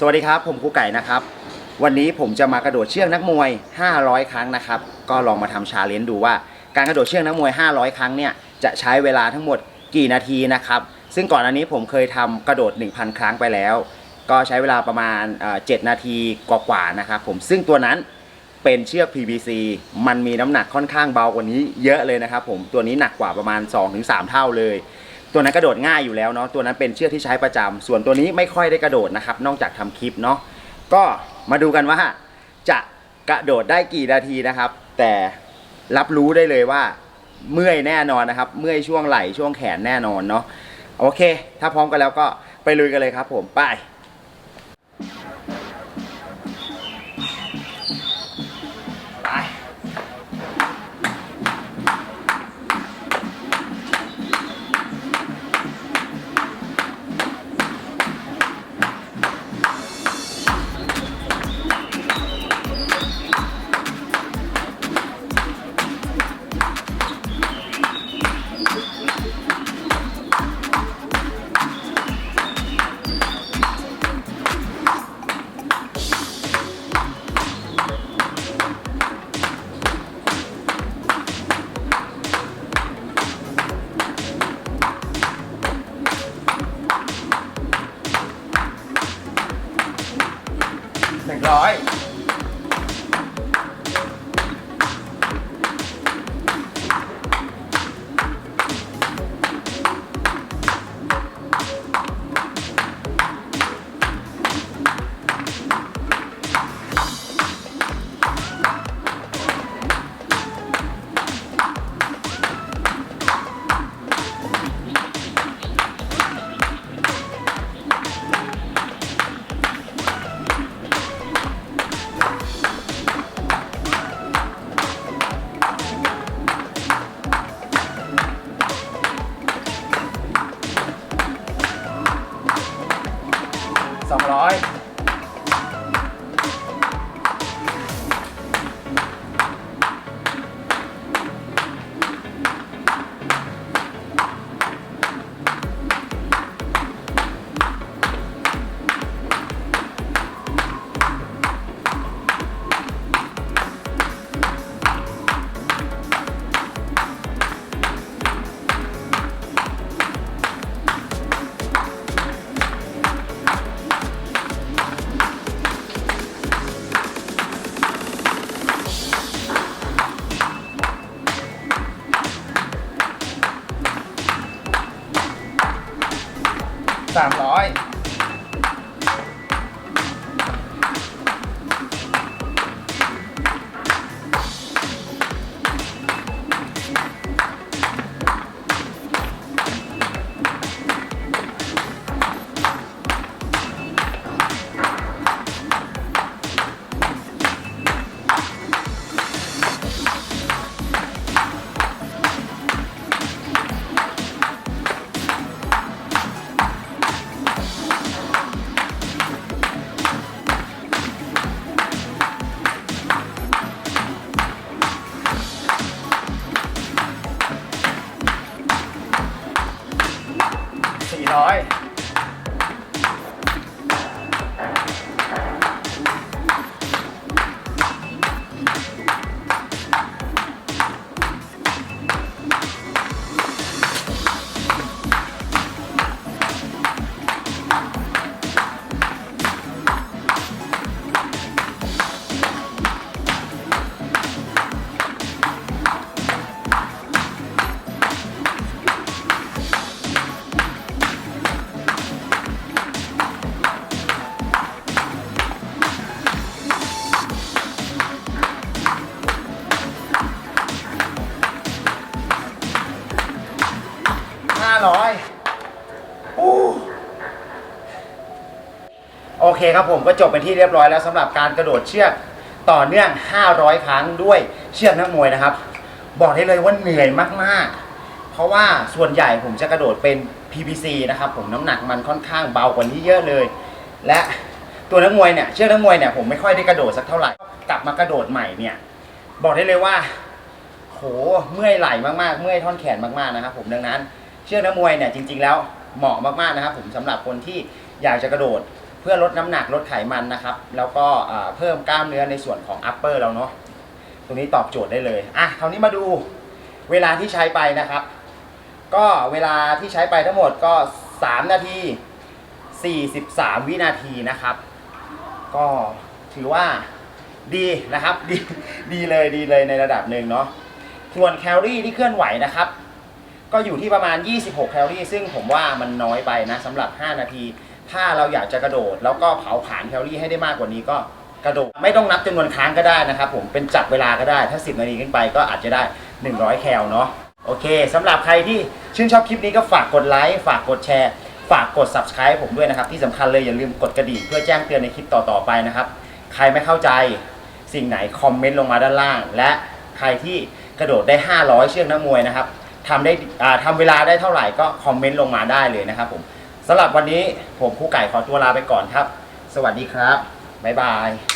สวัสดีครับ ผมครูไก่นะครับ วันนี้ผมจะมากระโดดเชือกนักมวย 500 ครั้งนะครับ ก็ลองมาทำชาเลนจ์ดูว่า การกระโดดเชือกนักมวย 500 ครั้งเนี่ยจะใช้เวลาทั้งหมดกี่นาทีนะครับ ซึ่งก่อนอันนี้ผมเคยทำกระโดด 1,000 ครั้งไปแล้ว ก็ใช้เวลาประมาณ 7 นาทีกว่าๆนะครับผมซึ่งตัวนั้นเป็นเชือก PVC มันมีน้ำหนักค่อนข้างเบากว่านี้เยอะเลยนะครับผมตัวนี้หนักกว่าประมาณ 2-3 เท่าเลย ตัวนั้นกระโดดง่ายอยู่แล้วเนาะตัวนั้นเป็นเชือกที่ใช้ประจำส่วนตัวนี้ไม่ค่อยได้กระโดดนะครับ นอกจากทำคลิปเนาะก็มาดูกันว่าจะกระโดดได้กี่นาทีนะครับ แต่รับรู้ได้เลยว่าเมื่อยแน่นอนนะครับ เมื่อยช่วงไหล่ช่วงแขนแน่นอนเนาะโอเค ถ้าพร้อมกันแล้วก็ไปลุยกันเลยครับผมไปไป ห สามร้อย ร้อยโอเคครับผมก็จบเป็นที่เรียบร้อยแล้วสำหรับการกระโดดเชือกต่อเนื่อง 500 ครั้งด้วยเชือกนักมวยนะครับ บอกได้เลยว่าเหนื่อยมากๆ เพราะว่าส่วนใหญ่ผมจะกระโดดเป็น PPC นะครับ ผมน้ำหนักมันค่อนข้างเบากว่านี้เยอะเลย และตัวนักมวยเนี่ยเชือกนักมวยเนี่ยผมไม่ค่อยได้กระโดดสักเท่าไหร่กลับมากระโดดใหม่เนี่ยบอกได้เลยว่าโหเมื่อยไหล่มากๆ เมื่อยท่อนแขนมากๆนะครับผมดังนั้น เชือกนักมวยเนี่ยจริง ๆ แล้วเหมาะมากๆนะครับ ผมสำหรับคนที่อยากจะกระโดด เพื่อลดน้ำหนักลดไขมันนะครับ แล้วก็อ่าเพิ่มกล้ามเนื้อในส่วนของ upper เราเนาะตรงนี้ตอบโจทย์ได้เลยอะคราวนี้มาดูเวลาที่ใช้ไปนะครับ ก็เวลาที่ใช้ไปทั้งหมดก็ 3 นาที 43 วินาทีนะครับ ก็ถือว่าดีนะครับ ดีดีเลยดีเลยในระดับหนึ่งเนาะส่วนแคลอรี่ที่เคลื่อนไหวนะครับ ก็อยู่ที่ประมาณ 26 แคลอรี่ ซึ่งผมว่ามันน้อยไปนะสำหรับ 5 นาที ถ้าเราอยากจะกระโดด แล้วก็เผาผลาญแคลอรี่ให้ได้มากกว่านี้ก็กระโดด ไม่ต้องนับจำนวนครั้งก็ได้นะครับผมเป็นจับเวลาก็ได้ถ้า 10 นาทีขึ้นไปก็อาจจะได้ 100 แคลเนาะโอเคสำหรับใครที่ชื่นชอบคลิปนี้ก็ฝากกดไลค์ฝากกดแชร์ฝากกด subscribe ผมด้วยนะครับที่สำคัญเลยอย่าลืมกดกระดิ่งเพื่อแจ้งเตือนในคลิปต่อๆไปนะครับใครไม่เข้าใจสิ่งไหนคอมเมนต์ลงมาด้านล่าง และใครที่กระโดดได้ 500 เชือกนักมวยนะครับ ทำได้อ่าทำเวลาได้เท่าไหร่ก็คอมเมนต์ลงมาได้เลยนะครับผมสำหรับวันนี้ผมครูไก่ขอตัวลาไปก่อนครับ สวัสดีครับบ๊ายบาย